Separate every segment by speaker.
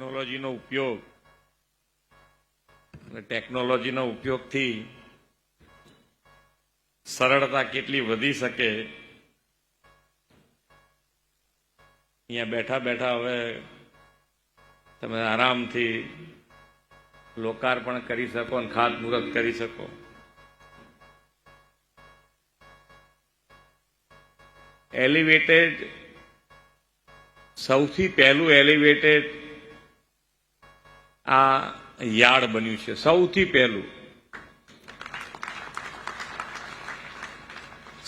Speaker 1: ટેકનોલોજીનો ઉપયોગ અને ટેકનોલોજીના ઉપયોગથી સરળતા કેટલી વધી શકે? અહીંયા બેઠા બેઠા હવે તમે આરામથી લોકાર્પણ કરી શકો અને ખાતમુહૂર્ત કરી શકો. એલિવેટેડ સૌથી પહેલું એલિવેટેડ આ યાર્ડ બન્યું છે. સૌથી પહેલું,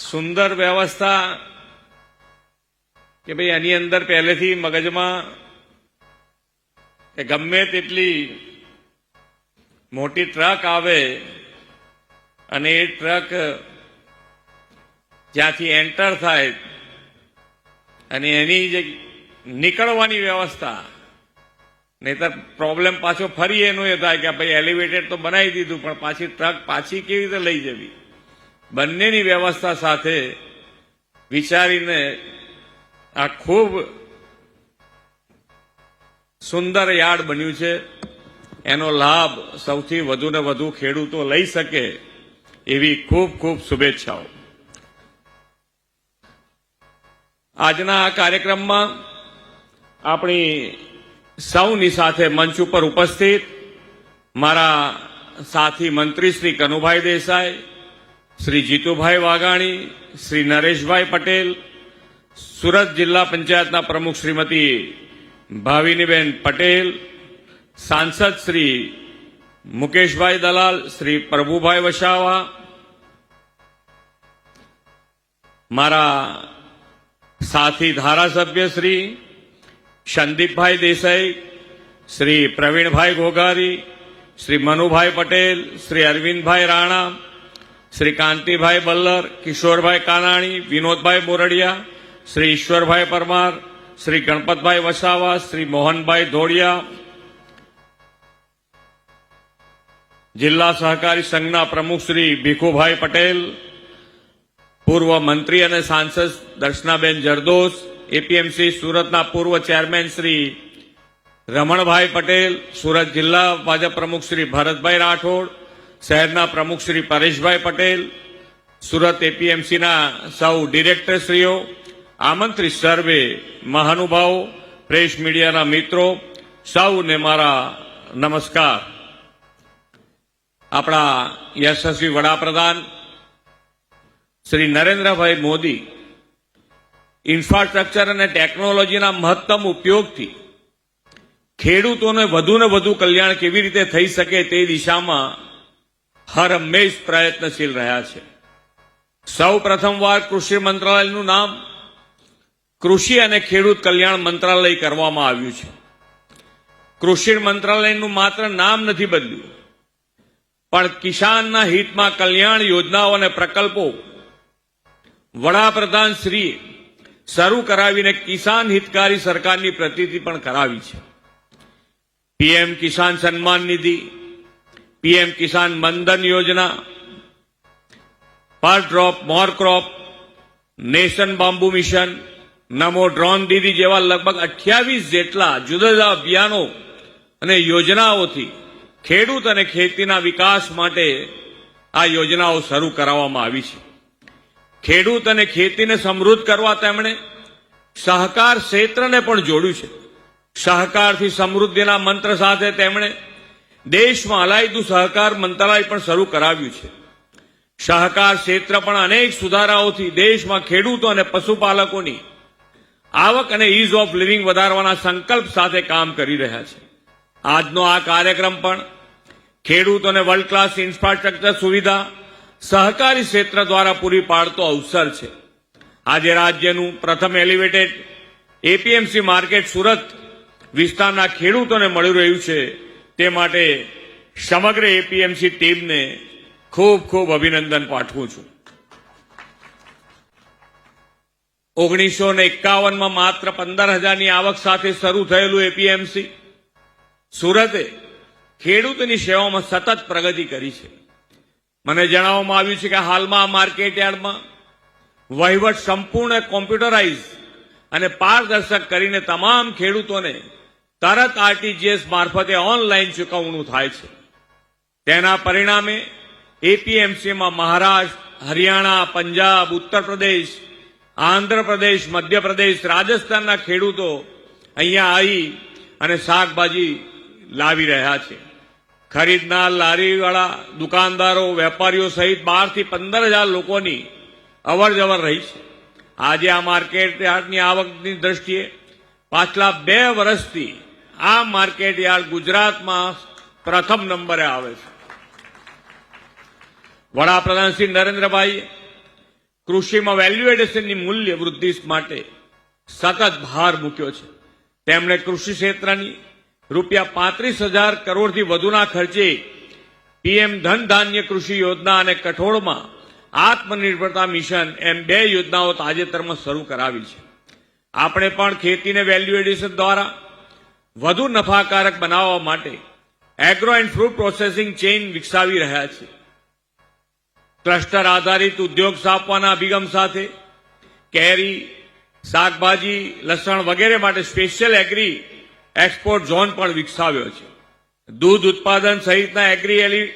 Speaker 1: સુંદર વ્યવસ્થા કે ભાઈ એની અંદર પહેલેથી મગજમાં કે ગમે તેટલી મોટી ટ્રક આવે અને એ ટ્રક જ્યાંથી એન્ટર થાય અને એની જે નીકળવાની વ્યવસ્થા નહીતર પ્રોબ્લેમ પાછો ફરી એનું એ થાય કે ભાઈ એલિવેટેડ તો બનાવી દીધું, પણ પાછી ટ્રક પાછી કેવી રીતે લઈ જવી? બંનેની વ્યવસ્થા સાથે વિચારીને આ ખૂબ સુંદર યાર્ડ બન્યું છે. એનો લાભ સૌથી વધુ ને વધુ ખેડૂતો લઈ શકે એવી ખૂબ ખૂબ શુભેચ્છાઓ. આજના આ કાર્યક્રમમાં આપણી સૌની સાથે મંચ ઉપર ઉપસ્થિત મારા સાથી મંત્રી શ્રી કનુભાઈ દેસાઈ, શ્રી જીતુભાઈ વાઘાણી, શ્રી નરેશભાઈ પટેલ, સુરત જિલ્લા પંચાયતના પ્રમુખ શ્રીમતી ભાવિનીબેન પટેલ, સાંસદ શ્રી મુકેશભાઈ દલાલ, શ્રી પ્રભુભાઈ વસાવા, મારા સાથી ધારાસભ્ય શ્રી સંદીપભાઈ દેસાઈ શ્રી પ્રવીણભાઈ ઘોઘારી શ્રી મનુભાઈ પટેલ શ્રી અરવિંદભાઈ રાણા શ્રી કાંતિભાઈ બલ્લર કિશોરભાઈ કાનાણી વિનોદભાઈ મોરડિયા શ્રી ઈશ્વરભાઈ પરમાર શ્રી ગણપતભાઈ વસાવા શ્રી મોહનભાઈ ધોળિયા જિલ્લા સહકારી સંઘના પ્રમુખ શ્રી ભીખુભાઈ પટેલ પૂર્વ મંત્રી અને સાંસદ દર્શનાબેન જરદોસ એપીએમસી સુરતના પૂર્વ ચેરમેન શ્રી રમણભાઈ પટેલ, સુરત જિલ્લા ભાજપ પ્રમુખ શ્રી ભરતભાઈ રાઠોડ, શહેરના પ્રમુખ શ્રી પરેશભાઈ પટેલ, સુરત એપીએમસીના સૌ ડિરેક્ટરશ્રીઓ, આમંત્રિત સર્વે મહાનુભાવો, પ્રેસ મીડિયાના મિત્રો, સૌને મારા નમસ્કાર. આપણા યશસ્વી વડાપ્રધાન શ્રી નરેન્દ્રભાઈ મોદી ઇન્ફ્રાસ્ટ્રક્ચર અને ટેકનોલોજીના મહત્તમ ઉપયોગથી ખેડૂતોને વધુને વધુ કલ્યાણ કેવી રીતે થઈ શકે તે દિશામાં હર હંમેશ પ્રયત્નશીલ રહ્યા છે. સૌ પ્રથમવાર કૃષિ મંત્રાલયનું નામ કૃષિ અને ખેડૂત કલ્યાણ મંત્રાલય કરવામાં આવ્યું છે. કૃષિ મંત્રાલયનું માત્ર નામ નથી બદલ્યું, પણ કિસાનના હિતમાં કલ્યાણ યોજનાઓ અને પ્રકલ્પો વડાપ્રધાન શ્રી શરૂ કરાવીને કિસાન હિતકારી સરકારની પ્રતિતિ પણ કરાવી છે. પીએમ કિસાન સન્માન નિધિ, પીએમ કિસાન મનધન યોજના પર drop, more crop, nation bamboo mission, Namo drone Didi જેવા લગભગ અઠ્યાવીસ જેટલા જુદા જુદા અભિયાનો અને યોજનાઓથી ખેડૂત અને ખેતીના વિકાસ માટે આ યોજનાઓ શરૂ કરાવવામાં આવી છે. ખેડૂત અને ખેતીને સમૃદ્ધ કરવા તેમણે સહકાર ક્ષેત્રને પણ જોડ્યું છે. સહકારથી સમૃદ્ધિના મંત્ર સાથે તેમણે દેશમાં અલાયદું સહકાર મંત્રાલય પણ શરૂ કરાવ્યું છે. સહકાર ક્ષેત્ર પણ અનેક સુધારાઓથી દેશમાં ખેડૂતો અને પશુપાલકોની આવક અને ઇઝ ઓફ લિવિંગ વધારવાના સંકલ્પ સાથે કામ કરી રહ્યા છે. આજનો આ કાર્યક્રમ પણ ખેડૂતોને વર્લ્ડ ક્લાસ ઇન્ફ્રાસ્ટ્રક્ચર સુવિધા સહકારી ક્ષેત્ર દ્વારા પૂરી પાડતો અવસર છે. આજે રાજ્યનું પ્રથમ એલિવેટેડ એપીએમસી માર્કેટ સુરત વિસ્તારના ખેડૂતોને મળી રહ્યું છે. તે માટે સમગ્ર એપીએમસી ટીમને ખૂબ ખૂબ અભિનંદન પાઠવું છું. ઓગણીસો ને એકાવનમાં માત્ર પંદર હજારની આવક સાથે શરૂ થયેલું એપીએમસી સુરતે ખેડૂતની સેવામાં સતત પ્રગતિ કરી છે. મને જણાવવામાં આવ્યું છે કે હાલમાં માર્કેટ યાર્ડમાં વહીવટ સંપૂર્ણ કોમ્પ્યુટરાઇઝ અને પારદર્શક કરીને તમામ ખેડૂતોને તરત આરટીજીએસ મારફતે ઓનલાઈન ચૂકવણું થાય છે. તેના પરિણામે એપીએમસીમાં મહારાષ્ટ્ર, હરિયાણા, પંજાબ, ઉત્તર પ્રદેશ, આંધ્રપ્રદેશ, મધ્યપ્રદેશ, રાજસ્થાનના ખેડૂતો અહીંયા આવી અને શાકભાજી લાવી રહ્યા છે. ખરીદનાર, લારીવાળા, દુકાનદારો, વેપારીઓ સહિત બારથી પંદર હજાર લોકોની અવર જવર રહી છે. આજે આ માર્કેટ યાર્ડની આવકની દ્રષ્ટિએ પાછલા બે વર્ષથી આ માર્કેટ યાર્ડ ગુજરાતમાં પ્રથમ નંબરે આવે છે. વડાપ્રધાન શ્રી નરેન્દ્રભાઈ કૃષિમાં વેલ્યુ એડિશનની મૂલ્ય વૃદ્ધિ માટે સતત ભાર મૂક્યો છે. તેમણે કૃષિ ક્ષેત્રની રૂપિયા પાંત્રીસ હજાર કરોડથી વધુના ખર્ચે પીએમ ધન ધાન્ય કૃષિ યોજના અને કઠોળમાં આત્મનિર્ભરતા મિશન એમ બે યોજનાઓ તાજેતરમાં શરૂ કરાવી છે. આપણે પણ ખેતીને વેલ્યુ એડિશન દ્વારા વધુ નફાકારક બનાવવા માટે agro and fruit processing chain વિકસાવી રહ્યા છે ક્લસ્ટર આધારિત ઉદ્યોગ સ્થાપવાના અભિગમ સાથે કેરી, શાકભાજી, લસણ વગેરે માટે સ્પેશિયલ એગ્રી એક્સપોર્ટ ઝોન પણ વિકસાવ્યો છે. દૂધ ઉત્પાદન સહિતના એગ્રી એલી-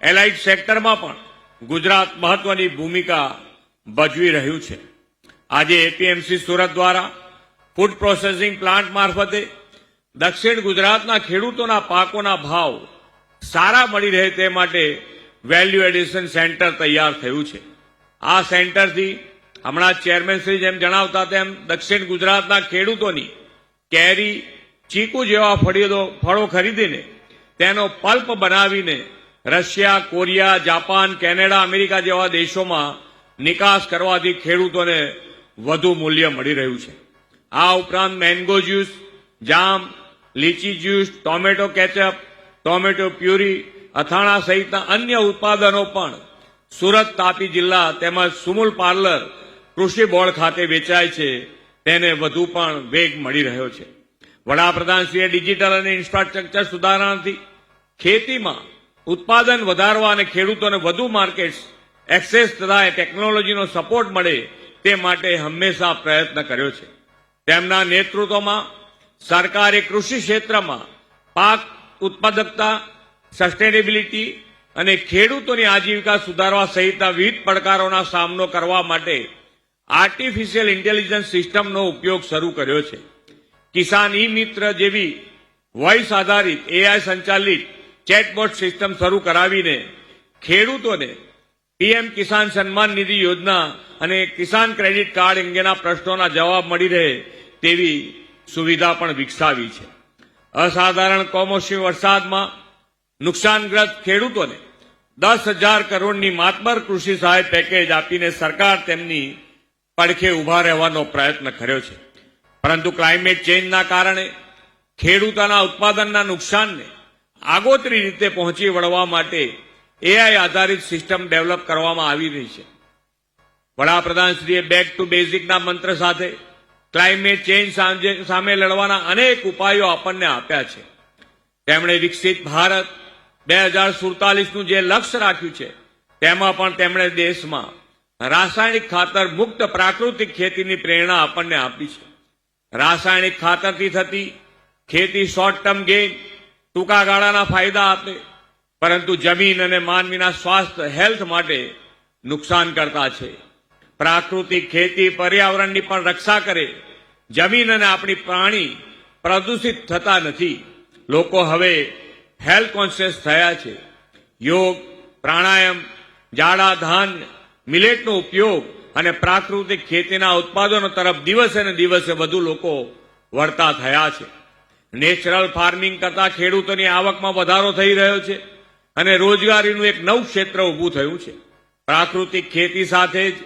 Speaker 1: એલાઇડ સેક્ટરમાં પણ ગુજરાત મહત્વની ભૂમિકા ભજવી રહ્યું છે. આજે એપીએમસી સુરત દ્વારા ફૂડ પ્રોસેસિંગ પ્લાન્ટ મારફતે દક્ષિણ ગુજરાતના ખેડૂતોના પાકોના ભાવ સારા મળી રહે તે માટે વેલ્યુ એડિશન સેન્ટર તૈયાર થયું છે. આ સેન્ટરથી હમણાં ચેરમેન શ્રી જેમ જણાવતા તેમ દક્ષિણ ગુજરાતના ખેડૂતોની કેરી ચીકુ જેવા ફળીઓ ફળો ખરીદીને તેનો પલ્પ બનાવીને Russia, Korea, Japan, Canada, America જેવા દેશોમાં નિકાસ કરવાથી ખેડૂતોને વધુ મૂલ્ય મળી રહ્યું છે. આ ઉપરાંત mango juice, jam, lychee juice, tomato ketchup, tomato puree, અથાણા સહિતના અન્ય ઉત્પાદનો પણ સુરત, તાપી જિલ્લા તેમજ સુમુલ પાર્લર કૃષિ બોર્ડ ખાતે વેચાય છે. તેને વધુ પણ વેગ મળી રહ્યો છે. વડાપ્રધાનશ્રીએ ડિજિટલ અને ઇન્ફ્રાસ્ટ્રક્ચર સુધારણાથી ખેતીમાં ઉત્પાદન વધારવા અને ખેડૂતોને વધુ માર્કેટ્સ, એક્સેસ તથા ટેકનોલોજીનો સપોર્ટ મળે તે માટે હંમેશા પ્રયત્ન કર્યો છે. તેમના નેતૃત્વમાં સરકારે કૃષિ ક્ષેત્રમાં પાક ઉત્પાદકતા, સસ્ટેનેબિલિટી અને ખેડૂતોની આજીવિકા સુધારવા સહિતના વિવિધ પડકારોના સામનો કરવા માટે આર્ટિફિશિયલ ઇન્ટેલિજન્સ સિસ્ટમનો ઉપયોગ શરૂ કર્યો છે. કિસાન ઈ મિત્ર જેવી વોઇસ આધારિત એઆઈ સંચાલિત ચેટબોટ સિસ્ટમ શરૂ કરાવીને ખેડૂતોને પીએમ કિસાન સન્માન નિધિ યોજના અને કિસાન ક્રેડિટ કાર્ડ અંગેના પ્રશ્નોના જવાબ મળી રહે તેવી સુવિધા પણ વિકસાવી છે. અસાધારણ કમોસમી વરસાદમાં નુકસાનગ્રસ્ત ખેડૂતોને દસ હજાર કરોડની માતબર કૃષિ સહાય પેકેજ આપીને સરકાર તેમની પડખે ઊભા રહેવાનો પ્રયત્ન કર્યો છે. પરંતુ ક્લાઇમેટ ચેન્જના કારણે ખેડૂતોના ઉત્પાદનના નુકસાનને આગોતરી રીતે પહોંચી વળવા માટે એઆઈ આધારિત સિસ્ટમ ડેવલપ કરવામાં આવી રહી છે. વડાપ્રધાનશ્રીએ બેક ટુ બેઝિકના મંત્ર સાથે ક્લાઇમેટ ચેન્જ સામે લડવાના અનેક ઉપાયો આપણને આપ્યા છે. તેમણે વિકસિત ભારત બે હજાર સુડતાલીસનું જે લક્ષ્ય રાખ્યું છે, તેમાં પણ તેમણે દેશમાં રાસાયણિક ખાતર મુક્ત પ્રાકૃતિક ખેતીની પ્રેરણા આપણને આપી છે. રાસાયણિક ખાતરથી થતી ખેતી શોર્ટ ટર્મ ગેઇન ટૂંકા ગાળાના ફાયદા આપે, પરંતુ જમીન અને માનવીના સ્વાસ્થ્ય હેલ્થ માટે નુકસાન કરતા છે. પ્રાકૃતિક ખેતી પર્યાવરણની પણ રક્ષા કરે. જમીન અને આપણી પ્રાણી પ્રદૂષિત થતા નથી. લોકો હવે હેલ્થ કોન્શિયસ થયા છે. યોગ, પ્રાણાયામ, જાડા ધાન મિલેટનો ઉપયોગ અને પ્રાકૃતિક ખેતીના ઉત્પાદનો તરફ દિવસે ને દિવસે વધુ લોકો વળતા થયા છે. નેચરલ ફાર્મિંગ કરતા ખેડૂતોની આવકમાં વધારો થઈ રહ્યો છે અને રોજગારીનું એક નવું ક્ષેત્ર ઊભું થયું છે. પ્રાકૃતિક ખેતી સાથે જ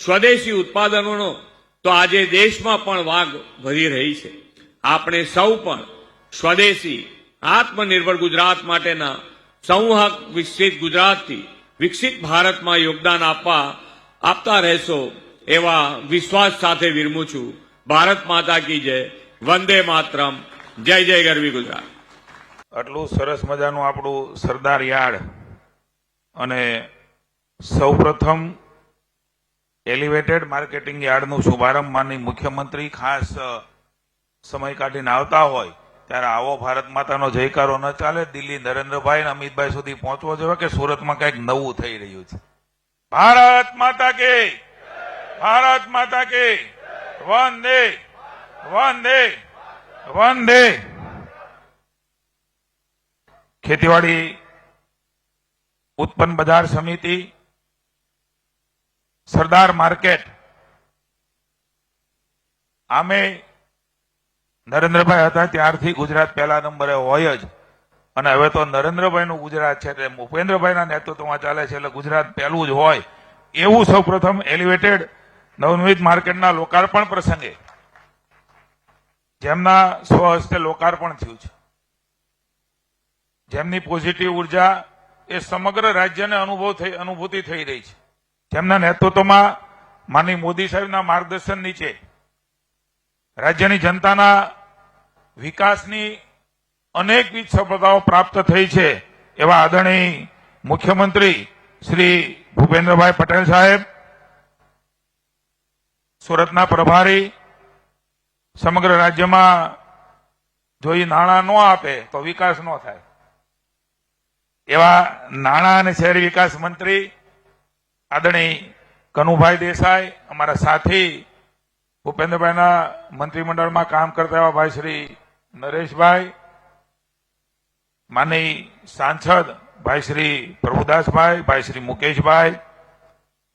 Speaker 1: સ્વદેશી ઉત્પાદનોનો તો આજે દેશમાં પણ વાગ વધી રહી છે. આપણે સૌ પણ સ્વદેશી, આત્મનિર્ભર ગુજરાત માટેના સંવાહક વિકસિત ગુજરાતથી વિકસિત ભારતમાં યોગદાન આપવા આપતા રહેશો એવા વિશ્વાસ સાથે વિરમું છું. ભારત માતા કી જય. વંદે માતરમ. જય જય ગરવી ગુજરાત.
Speaker 2: આટલું સરસ મજાનું આપણું સરદાર યાર્ડ અને સૌપ્રથમ એલિવેટેડ માર્કેટિંગ યાર્ડનું શુભારંભ માની મુખ્યમંત્રી ખાસ સમય કાઢીને આવતા હોય ત્યારે આવો ભારત માતાનો જયકારો ન ચાલે. દિલ્હી નરેન્દ્રભાઈ અને અમિતભાઈ સુધી પહોંચવો જોઈએ કે સુરતમાં કંઈક નવું થઈ રહ્યું છે? ભારત માતા કે ભારત માતા કે વંદે વંદે વંદે. ખેતીવાડી ઉત્પન્ન બજાર સમિતિ, સરદાર માર્કેટ. આમે નરેન્દ્રભાઈ હતા ત્યારથી ગુજરાત પહેલા નંબરે હોય જ. અને હવે તો નરેન્દ્રભાઈનું ગુજરાત છે એટલે ભૂપેન્દ્રભાઈના નેતૃત્વમાં ચાલે છે એટલે ગુજરાત પહેલું જ હોય. એવું સૌ પ્રથમ એલિવેટેડ નવનિર્મિત માર્કેટના લોકાર્પણ પ્રસંગે, જેમના સ્વહસ્તે લોકાર્પણ થયું છે. જેમની પોઝિટિવ ઊર્જા એ સમગ્ર રાજ્યને અનુભવ થઈ, અનુભૂતિ થઈ રહી છે. જેમના નેતૃત્વમાં માનની મોદી સાહેબના માર્ગદર્શન નીચે રાજ્યની જનતાના વિકાસની અનેકવિધ સફળતાઓ પ્રાપ્ત થઈ છે એવા આદરણીય મુખ્યમંત્રી શ્રી ભૂપેન્દ્રભાઈ પટેલ સાહેબ, સુરતના પ્રભારી, સમગ્ર રાજ્યમાં જો એ નાણાં ન આપે તો વિકાસ ન થાય. એવા નાણાં અને શહેરી વિકાસ મંત્રી આદરણીય કનુભાઈ દેસાઈ, અમારા સાથી ભૂપેન્દ્રભાઈના મંત્રીમંડળમાં કામ કરતા એવા ભાઈ શ્રી નરેશભાઈ માની સાંસદ ભાઈ શ્રી પ્રભુદાસભાઈ, ભાઈ શ્રી મુકેશભાઈ,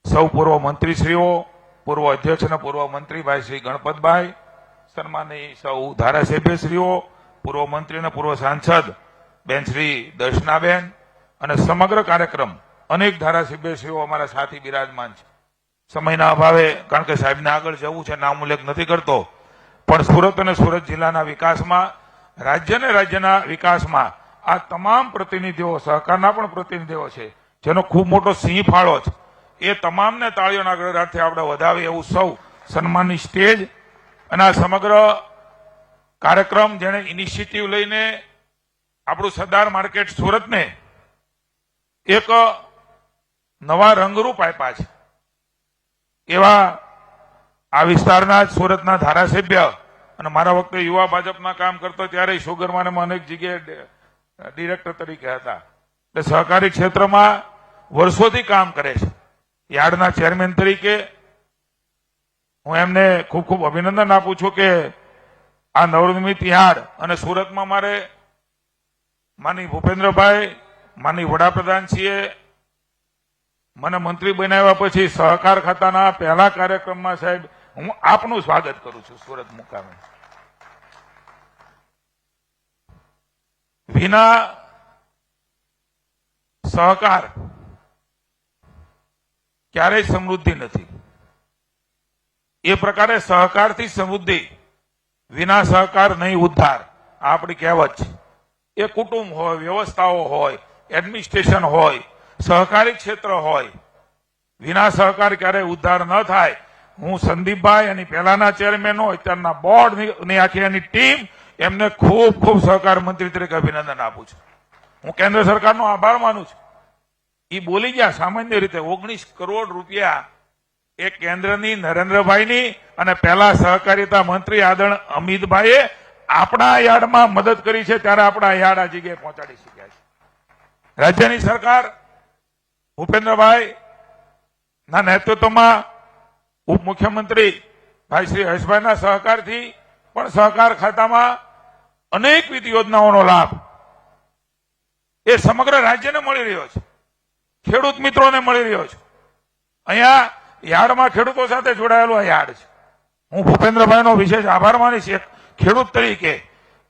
Speaker 2: સૌ પૂર્વ મંત્રીશ્રીઓ, પૂર્વ અધ્યક્ષ અને પૂર્વ મંત્રી ભાઈ શ્રી ગણપતભાઈ, સન્માનની સૌ ધારાસભ્યશ્રીઓ, પૂર્વ મંત્રી અને પૂર્વ સાંસદ બેન શ્રી દર્શનાબેન અને સમગ્ર કાર્યક્રમ અનેક ધારાસભ્યશ્રીઓ અમારા સાથી બિરાજમાન છે. સમયના અભાવે, કારણ કે સાહેબને આગળ જવું છે, નામ ઉલ્લેખ નથી કરતો, પણ સુરત અને સુરત જિલ્લાના વિકાસમાં રાજ્ય અને રાજ્યના વિકાસમાં આ તમામ પ્રતિનિધિઓ, સહકારના પણ પ્રતિનિધિઓ છે, જેનો ખૂબ મોટો સિંહ ફાળો છે. એ તમામને તાળીઓના ગળગડાટથી આપણે વધાવીએ એવું સૌ સન્માનની સ્ટેજ અને આ સમગ્ર કાર્યક્રમ જેણે ઇનિશિયેટિવ લઈને આપણું સરદાર માર્કેટ સુરતને એક નવા રંગરૂપ આપ્યા છે. એવા આ વિસ્તારના સુરતના ધારાસભ્ય અને મારા વખતે યુવા ભાજપમાં કામ કરતો ત્યારે શુગરમાને અનેક જગ્યાએ ડિરેક્ટર તરીકે હતા. એટલે સહકારી ક્ષેત્રમાં વર્ષોથી કામ કરે છે. યાર્ડના ચેરમેન તરીકે હું એમને ખૂબ ખૂબ અભિનંદન આપું છું કે આ નવનિર્મિત યાર્ડ અને સુરતમાં મારે માની ભૂપેન્દ્રભાઈ, માની વડાપ્રધાન છીએ. મને મંત્રી બનાવ્યા પછી સહકાર ખાતાના પહેલા કાર્યક્રમમાં સાહેબ હું આપનું સ્વાગત કરું છું સુરત મુકામે. વિના સહકાર ક્યારેય સમૃદ્ધિ નથી. એ પ્રકારે સહકારથી સમૃદ્ધિ, વિના સહકાર નહીં ઉદ્ધાર. આપણી કહેવત છે. એ કુટુંબ હોય, વ્યવસ્થાઓ હોય, એડમિનિસ્ટ્રેશન હોય, સહકારી ક્ષેત્ર હોય, વિના સહકાર ક્યારેય ઉદ્ધાર ન થાય. હું સંદીપભાઈ અને પહેલાના ચેરમેનો અત્યારના બોર્ડની આખી એની ટીમ એમને ખૂબ ખૂબ સહકાર મંત્રી તરીકે અભિનંદન આપું છું. હું કેન્દ્ર સરકારનો આભાર માનું છું. એ બોલી ગયા સામાન્ય રીતે ઓગણીસ કરોડ રૂપિયા એ કેન્દ્રની નરેન્દ્રભાઈની અને પહેલા સહકારિતા મંત્રી આદરણ અમિતભાઈએ આપણા યાર્ડમાં મદદ કરી છે ત્યારે આપણા યાર્ડ આ જગ્યાએ પહોંચાડી શક્યા છે. રાજ્યની સરકાર ભૂપેન્દ્રભાઈ ના નેતૃત્વમાં ઉપમુખ્યમંત્રી ભાઈ શ્રી હર્ષભાઈના સહકારથી પણ સહકાર ખાતામાં અનેકવિધ યોજનાઓનો લાભ. એ સમગ્ર રાજ્યને મળી રહ્યો છે. ખેડૂત મિત્રોને મળી રહ્યો છે. અહીંયા યાર્ડમાં ખેડૂતો સાથે જોડાયેલો આ યાર્ડ છે. હું ભૂપેન્દ્રભાઈનો વિશેષ આભાર માનીશ એક ખેડૂત તરીકે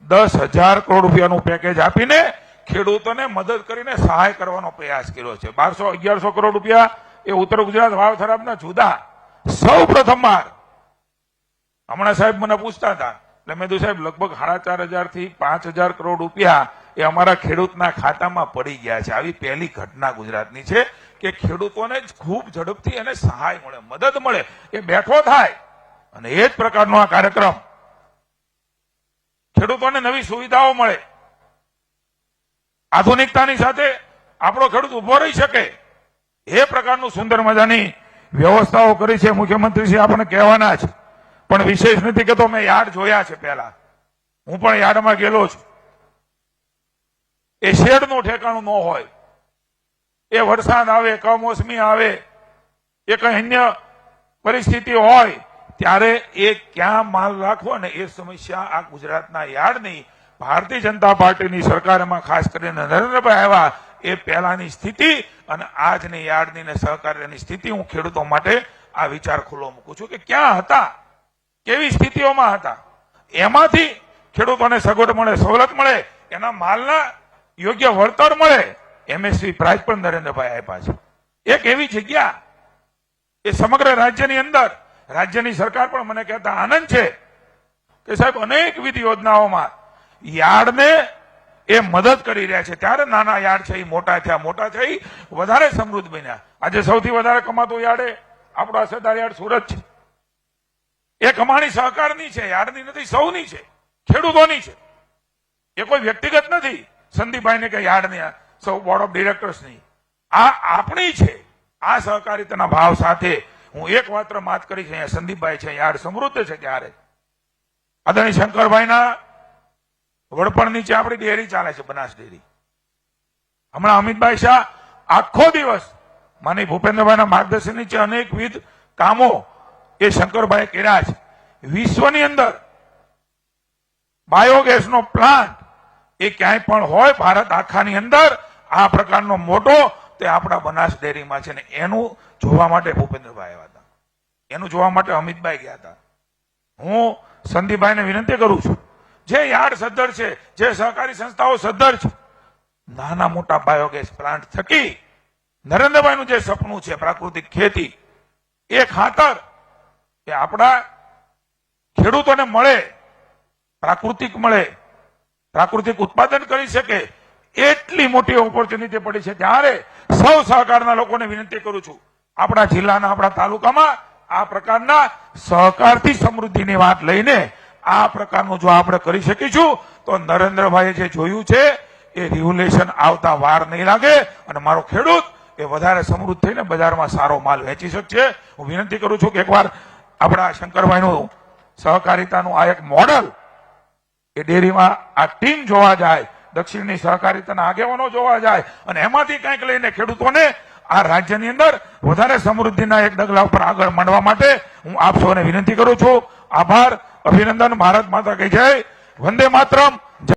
Speaker 2: દસ હજાર કરોડ રૂપિયાનું પેકેજ આપીને ખેડૂતોને મદદ કરીને સહાય કરવાનો પ્રયાસ કર્યો છે. બારસો અગિયારસો કરોડ રૂપિયા એ ઉત્તર ગુજરાત વાવ થરાબના જુદા. સૌ પ્રથમવાર હમણાં સાહેબ મને પૂછતા હતા એટલે મેં કીધું, સાહેબ, લગભગ સાડા ચાર હજારથી પાંચ હજાર કરોડ રૂપિયા એ અમારા ખેડૂતના ખાતામાં પડી ગયા છે. આવી પહેલી ઘટના ગુજરાતની છે કે ખેડૂતોને ખૂબ ઝડપથી એને સહાય મળે, મદદ મળે, એ બેઠો થાય. અને એ જ પ્રકારનો આ કાર્યક્રમ. ખેડૂતોને નવી સુવિધાઓ મળે. આધુનિકતાની સાથે આપણો ખેડૂત ઊભો રહી શકે. એ પ્રકારનું સુંદર મજાની વ્યવસ્થાઓ કરી છે મુખ્યમંત્રી શ્રી આપણને કહેવાના છે પણ વિશેષ નથી કે તો મેં યાર્ડ જોયા છે પહેલા. હું પણ યાર્ડમાં ગયેલો છું. એ શેડનું ઠેકાણું ન હોય. એ વરસાદ આવે, કમોસમી આવે, એ કઈ અન્ય પરિસ્થિતિ હોય, ત્યારે એ ક્યાં માલ રાખવો ને એ સમસ્યા આ ગુજરાતના યાર્ડની ભારતીય જનતા પાર્ટીની સરકારમાં, ખાસ કરીને નરેન્દ્રભાઈ આવ્યા, એ પહેલાની સ્થિતિ અને આજની યાર્ડની ને સહકાર્યની સ્થિતિ હું ખેડૂતો માટે આ વિચાર ખુલ્લો મૂકું છું કે ક્યાં હતા? કેવી સ્થિતિઓમાં હતા? એમાંથી ખેડૂતોને સગવડ મળે, સવલત મળે, એના માલના યોગ્ય વળતર મળે, એમએસપી પ્રાઇઝ પણ નરેન્દ્રભાઈ આપ્યા છે. એક એવી જગ્યા એ સમગ્ર રાજ્યની અંદર, રાજ્યની સરકાર પણ મને કહેતા આનંદ છે કે સાહેબ અનેકવિધ યોજનાઓમાં યાર્ડને એ મદદ કરી રહ્યા છે. ત્યારે નાના યાર્ડ છે, એ મોટા થયા. મોટા થઈ વધારે સમૃદ્ધ બન્યા. આજે સૌથી વધારે કમાતું યાર્ડ એ આપણો અસરદાર યાર્ડ સુરત છે. એ કમાણી સહકારની છે યાર્ડની નથી, સૌની છે, ખેડૂતોની છે. એ કોઈ વ્યક્તિગત નથી. સંદીપભાઈને કે યાર્ડની સૌ બોર્ડ ઓફ ડિરેક્ટર્સની આ આપણી છે. આ સહકારિતાના ભાવ સાથે હું એક માત્ર વાત કરીશ, અહીંયા સંદીપભાઈ છે યાર્ડ સમૃદ્ધ છે ત્યારે. આદરણી શંકરભાઈના વડપણ નીચે આપણી ડેરી ચાલે છે, બનાસ ડેરી. હમણાં અમિતભાઈ શાહ આખો દિવસ માની ભૂપેન્દ્રભાઈના માર્ગદર્શન નીચે અનેકવિધ કામો એ શંકરભાઈ કર્યા છે વિશ્વની અંદર બાયોગેસનો પ્લાન્ટ એ ક્યાંય પણ હોય, ભારત આખાની અંદર આ પ્રકારનો મોટો તે આપણા બનાસ ડેરીમાં છે ને એનું જોવા માટે ભૂપેન્દ્રભાઈ આવ્યા હતા. એનું જોવા માટે અમિતભાઈ ગયા હતા. હું સંદીપભાઈને વિનંતી કરું છું, જે યાર્ડ સદ્ધર છે, જે સહકારી સંસ્થાઓ સદ્ધર છે, નાના મોટા બાયોગેસ પ્લાન્ટ થકી નરેન્દ્રભાઈનું જે સપનું છે, પ્રાકૃતિક ખેતી, એ ખાતર એ આપણા ખેડૂતોને મળે, પ્રાકૃતિક મળે, પ્રાકૃતિક ઉત્પાદન કરી શકે, એટલી મોટી ઓપોર્ચ્યુનિટી પડી છે. ત્યારે સૌ સહકારના લોકોને વિનંતી કરું છું, આપણા જિલ્લાના, આપણા તાલુકામાં આ પ્રકારના સહકારથી સમૃદ્ધિની વાત લઈને આ પ્રકારનું જો આપણે કરી શકીશું, તો નરેન્દ્રભાઈએ જે જોયું છે, એ રિવ્યુલેશન આવતા વાર નહીં લાગે અને મારો ખેડૂત એ વધારે સમૃદ્ધ થઈને બજારમાં સારો માલ વેચી શકશે. હું વિનંતી કરું છું કે એકવાર આપણા શંકરભાઈનું સહકારિતાનું આ એક મોડલ એ ડેરીમાં આ ટીમ જોવા જાય, દક્ષિણની સહકારિતાના આગેવાનો જોવા જાય અને એમાંથી કંઈક લઈને ખેડૂતોને આ રાજ્યની અંદર વધારે સમૃદ્ધિના એક ડગલા ઉપર આગળ માંડવા માટે હું આપ સૌને વિનંતી કરું છું. આભાર, અભિનંદન, ભારત માતા કહી જય. વંદે માતરમ.